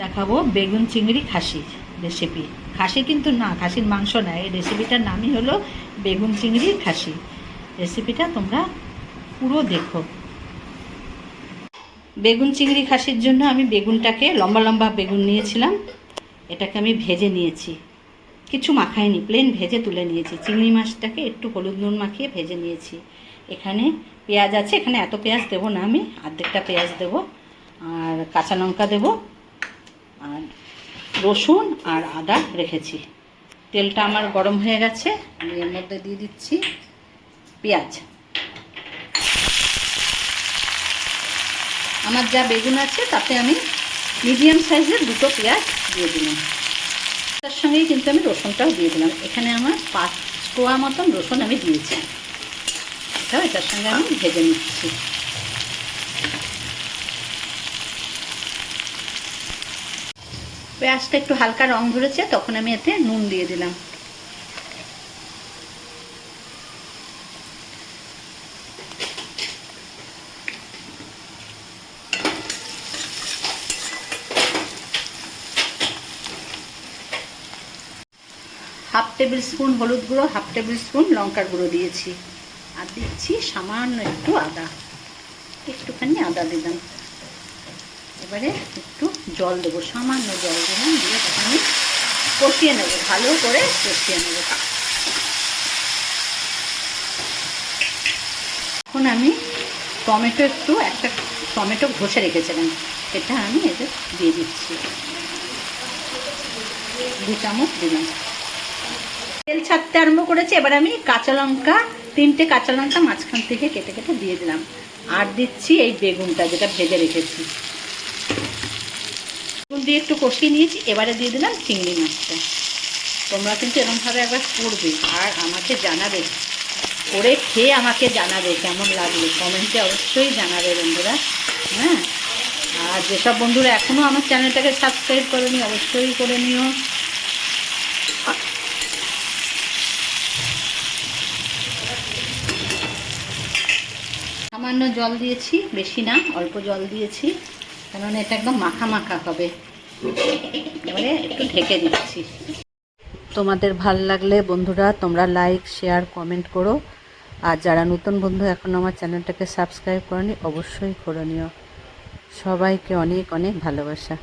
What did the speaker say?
দেখাবো বেগুন চিংড়ি খাসির রেসিপি খাসি কিন্তু না, খাসির মাংস না, এই রেসিপিটার নামই হলো বেগুন চিংড়ি খাসি। রেসিপিটা তোমরা পুরো দেখো। বেগুন চিংড়ি খাসির জন্য আমি বেগুনটাকে লম্বা লম্বা বেগুন নিয়েছিলাম। এটাকে আমি ভেজে নিয়েছি। কিছু মাখাইনি প্লেন ভেজে তুলে নিয়েছি। চিংড়ি মাছটাকে একটু হলুদ নুন মাখিয়ে ভেজে নিয়েছি। এখানে পেঁয়াজ আছে, এখানে এত পেঁয়াজ দেবো না আমি, অর্ধেকটা পেঁয়াজ দেবো। আর কাঁচা লঙ্কা দেবো। আর রসুন আর আদা রেখেছি। তেলটা আমার গরম হয়ে গেছে, আমি এর মধ্যে দিয়ে দিচ্ছি পেঁয়াজ। আমার যা বেগুন আছে, তাতে আমি মিডিয়াম সাইজের দুটো পেঁয়াজ দিয়ে দিলাম। তার সঙ্গেই কিন্তু আমি রসুনটাও দিয়ে দিলাম। এখানে আমার পাঁচ কোয়া মতন রসুন আমি দিয়েছি। এটাও এটার সঙ্গে আমি ভেজে নিচ্ছি। পেঁয়াজটা একটু হালকা রং ধরেছে, তখন আমি এতে নুন দিয়ে দিলাম। হাফ টেবিল স্পুন হলুদ গুঁড়ো, হাফ টেবিল স্পুন লঙ্কার গুঁড়ো দিয়েছি। আর দিচ্ছি সামান্য একটু আদা। একটুখানি আদা দিলাম। এবারে একটু জল দেবো, সামান্য জল দিলাম দিয়ে আমি কষিয়ে নেব, ভালো করে কষিয়ে নেব এখন আমি টমেটো একটু, একটা টমেটো ঘষে রেখেছিলাম, এটা আমি এতে দিয়ে দিচ্ছি। দু চামচ দিলাম। তেল ছাড়তে আরম্ভ করেছি, এবার আমি কাঁচা লঙ্কা, তিনটে কাঁচা লঙ্কা মাঝখান থেকে কেটে কেটে দিয়ে দিলাম। আর দিচ্ছি এই বেগুনটা, যেটা ভেজে রেখেছি। বেগুন দিয়ে একটু কষিয়ে নিয়েছি, এবারে দিয়ে দিলাম চিংড়ি মাছটা। তোমরা কিন্তু এরকমভাবে একবার করবে, আর আমাকে জানাবে। করে খেয়ে আমাকে জানাবে কেমন লাগল। কমেন্টে অবশ্যই জানাবে বন্ধুরা হ্যাঁ? আর যেসব বন্ধুরা এখনও আমার চ্যানেলটাকে সাবস্ক্রাইব করেনি, অবশ্যই করে নিও। সামান্য জল দিয়েছি, বেশি না, অল্প জল দিয়েছি। কারণ এটা একদম মাখা মাখা হবে এবারে একটু ঢেকে দিচ্ছি। তোমাদের ভালো লাগলে বন্ধুরা, তোমরা লাইক শেয়ার কমেন্ট করো। আর যারা নতুন বন্ধু এখন আমার চ্যানেলটাকে সাবস্ক্রাইব করনি, অবশ্যই করে সবাইকে অনেক অনেক ভালোবাসা।